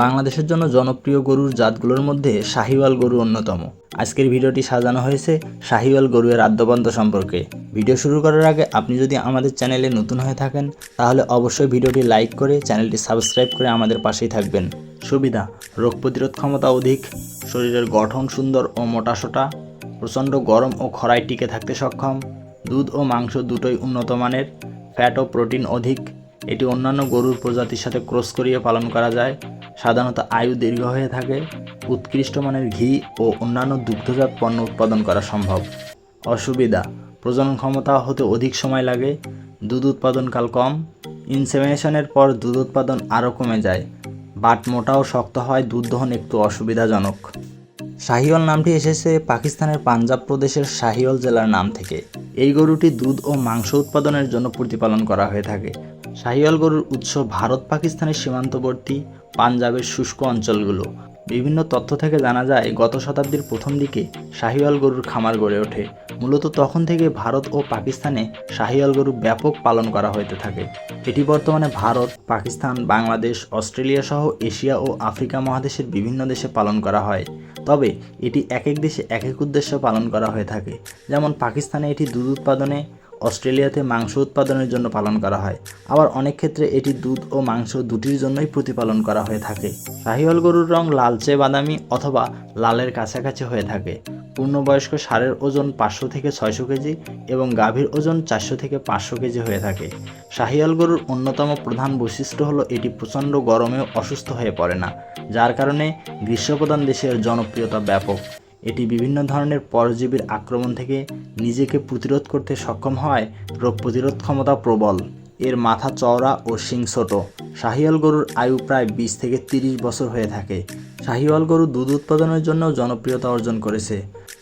বাংলাদেশের জন্য জনপ্রিয় গরুর জাতগুলোর মধ্যে শাহিওয়াল গরু অন্যতম। আজকের ভিডিওটি সাজানো হয়েছে শাহিওয়াল গরুয়ের আদ্যপান্ত সম্পর্কে। ভিডিও শুরু করার আগে আপনি যদি আমাদের চ্যানেলে নতুন হয়ে থাকেন, তাহলে অবশ্যই ভিডিওটি লাইক করে চ্যানেলটি সাবস্ক্রাইব করে আমাদের পাশেই থাকবেন। সুবিধা, রোগ প্রতিরোধ ক্ষমতা অধিক, শরীরের গঠন সুন্দর ও মোটাসোটা প্রচণ্ড গরম ও খরায় টিকে থাকতে সক্ষম, দুধ ও মাংস দুটোই উন্নত মানের, ফ্যাট ও প্রোটিন অধিক, এটি অন্যান্য গরুর প্রজাতির সাথে ক্রস করিয়ে পালন করা যায় সাধারণত আয়ু দীর্ঘ হয়ে থাকে, উৎকৃষ্ট মানের ঘি ও অন্যান্য দুগ্ধজাত পণ্য উৎপাদন করা সম্ভব। অসুবিধা, প্রজনন ক্ষমতা হতে অধিক সময় লাগে, দুধ উৎপাদনকাল কম, ইনসেমিনেশনের পর দুধ উৎপাদন আরও কমে যায়, বাট মোটা ও শক্ত হয় দুধ দহন একটু অসুবিধাজনক। শাহিওয়াল নামটি এসেছে পাকিস্তানের পাঞ্জাব প্রদেশের শাহিওয়াল জেলার নাম থেকে। এই গরুটি দুধ ও মাংস উৎপাদনের জন্য প্রতিপালন করা হয়ে থাকে। শাহিওয়াল গরুর উৎস ভারত, পাকিস্তানের সীমান্তবর্তী পাঞ্জাবের শুষ্ক অঞ্চলগুলো। বিভিন্ন তথ্য থেকে জানা যায়, গত শতাব্দীর প্রথম দিকে শাহিওয়াল গরুর খামার গড়ে ওঠে। মূলত তখন থেকে ভারত ও পাকিস্তানে শাহিওয়াল গরু ব্যাপক পালন করা হতে থাকে। এটি বর্তমানে ভারত, পাকিস্তান, বাংলাদেশ, অস্ট্রেলিয়া সহ এশিয়া ও আফ্রিকা মহাদেশের বিভিন্ন দেশে পালন করা হয়। তবে এটি এক এক দেশে এক এক উদ্দেশ্যে পালন করা হয়ে থাকে। যেমন পাকিস্তানে এটি দুধ উৎপাদনে অস্ট্রেলিয়াতে মাংস উৎপাদনের জন্য পালন করা হয়। আবার অনেক ক্ষেত্রে এটি দুধ ও মাংস দুটির জন্যই প্রতিপালন করা হয়ে থাকে। শাহিওয়াল গরুর রং লালচে বাদামি অথবা লালের কাছাকাছি হয়ে থাকে। পূর্ণবয়স্ক ষাঁড়ের ওজন পাঁচশো থেকে ছয়শো কেজি এবং গাভীর ওজন চারশো থেকে পাঁচশো কেজি হয়ে থাকে। শাহিয়াল গরুর অন্যতম প্রধান বৈশিষ্ট্য হলো এটি প্রচণ্ড গরমেও অসুস্থ হয়ে পড়ে না, যার কারণে গ্রীষ্মপ্রধান দেশের জনপ্রিয়তা ব্যাপক। এটি বিভিন্ন ধরনের পরজীবীর আক্রমণ থেকে নিজেকে প্রতিরোধ করতে সক্ষম হয় রোগ প্রতিরোধ ক্ষমতা প্রবল। এর মাথা, চওড়া ও শিং ছোট। শাহিয়াল গরুর আয়ু প্রায় বিশ থেকে তিরিশ বছর হয়ে থাকে। শাহিওয়াল গরু দুধ উৎপাদনের জন্য জনপ্রিয়তা অর্জন করেছে।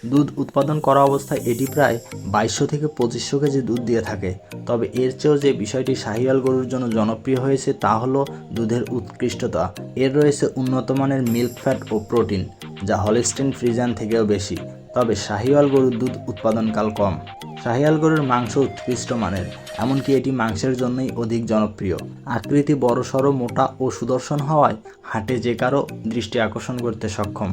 দুধ উৎপাদন করা অবস্থায় এটি প্রায় বাইশশো থেকে পঁচিশশো কেজি দুধ দিয়ে থাকে। তবে এর চেয়েও যে বিষয়টি শাহিওয়াল গরুর জন্য জনপ্রিয় হয়েছে তা হলো দুধের উৎকৃষ্টতা। এর রয়েছে উন্নত মানের মিল্ক ফ্যাট ও প্রোটিন, যা হলিস্টিন ফ্রিজান থেকেও বেশি। তবে শাহিওয়াল গরুর দুধ উৎপাদনকাল কম। শাহিয়াল গরুর মাংস উৎকৃষ্ট মানের, এমনকি এটি মাংসের জন্যই অধিক জনপ্রিয়। আকৃতি বড়সড়, মোটা ও সুদর্শন হওয়ায় হাটে যে কারও দৃষ্টি আকর্ষণ করতে সক্ষম।